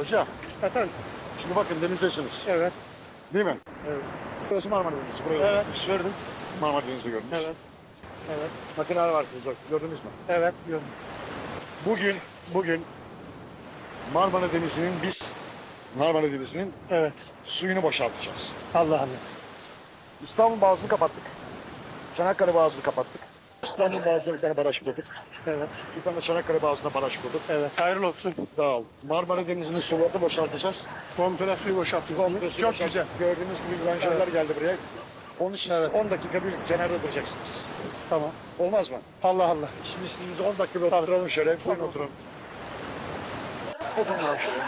Hocam Efendim? şimdi bakın denizdesiniz. Evet. Değil mi? Evet. Burası Marmara Denizi. Buraya Evet. gördünüz. Gördüm. Marmara Denizi'ni gördünüz. Evet. Evet. Makineler var bak gördünüz mü? Evet. Yok. Bugün bugün Marmara Denizi'nin biz Marmara Denizi'nin Evet. suyunu boşaltacağız. Allah Allah. İstanbul Boğazı'nı kapattık. Çanakkale Boğazı'nı kapattık. İstanbul Boğazı'na bir tane baraj kurduk. Evet. Bir tane Çanakkale Boğazı'na baraj kurduk. Evet. Hayırlı olsun. Sağ ol. Marmara Denizi'nin sularını boşaltacağız. Komple suyu boşaltıyoruz. Komple suyu Çok boşalt- güzel. Gördüğünüz gibi granjerler geldi buraya. Onun için Evet. siz 10 dakika bir kenarda duracaksınız. Tamam. Olmaz mı? Allah Allah. Şimdi siz bizi 10 dakika bir oturalım şöyle. Buyurun oturun. Oturun şöyle.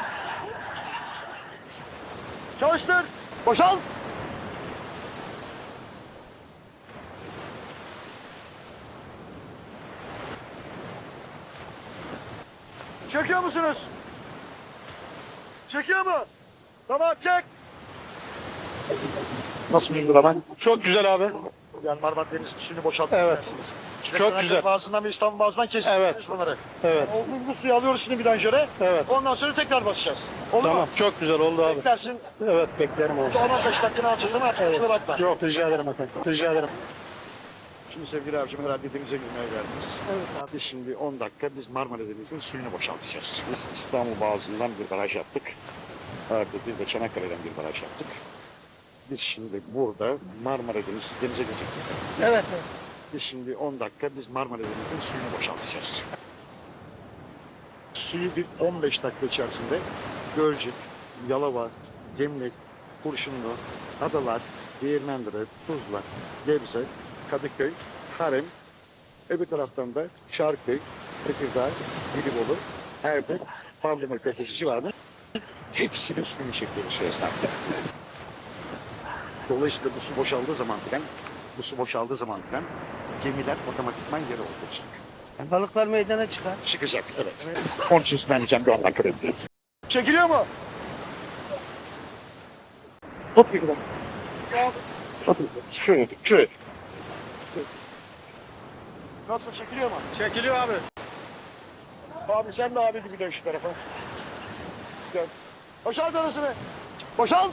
Çalıştır. Boşalt. Çekiyor musunuz? Çekiyor mu? Tamam çek. Nasıl bir uygulama? Çok güzel abi. Yani Marmara Denizi suyunu boşalttık. Evet. Çok güzel. Bazından ve İstanbul Boğazı'ndan kestik. Evet. Bunları. Evet. O bu suyu alıyoruz şimdi bir danjöre. Evet. Ondan sonra tekrar basacağız. Olur Tamam. mu? Çok güzel oldu abi. Beklersin. Evet beklerim oldu. 10-15 dakikanı alacağız ama evet. kusura bakma. Yok rica ederim efendim. Rica ederim. Şimdi sevgili abicim herhalde denize girmeye geldiniz. Evet abi. Şimdi 10 dakika biz Marmara Denizi'nin suyunu boşaltacağız. Biz İstanbul Boğazı'ndan bir baraj yaptık. Artı bir de Çanakkale'den bir baraj yaptık. Biz şimdi burada Marmara Denizi denize girecek. Evet. Biz şimdi 10 dakika biz Marmara Denizi'nin suyunu boşaltacağız. Suyu bir 15 dakika içerisinde Gölcük, Yalova, Gemlik, Kurşunlu, Adalar, Değirmendere, Tuzla, Gebze, Kadıköy, Harem, öbür taraftan da Şarköy, Tekirdağ, Gelibolu, Erdek, Pavlama Köfteci var mı? Hepsinin suyunu çekiyoruz esnafta. Dolayısıyla bu su boşaldığı zaman filan, bu su boşaldığı zaman filan gemiler otomatikman geri olacak. Balıklar meydana çıkar. Çıkacak, evet. Onun için sinirleneceğim bir 10 dakika bekliyorum. Çekiliyor mu? Tut bir kadar. Şöyle, şöyle. Nasıl çekiliyor mu? Çekiliyor abi. Abi sen de abi gibi dön şu tarafa. Gel. Boşalt orasını. Boşalt.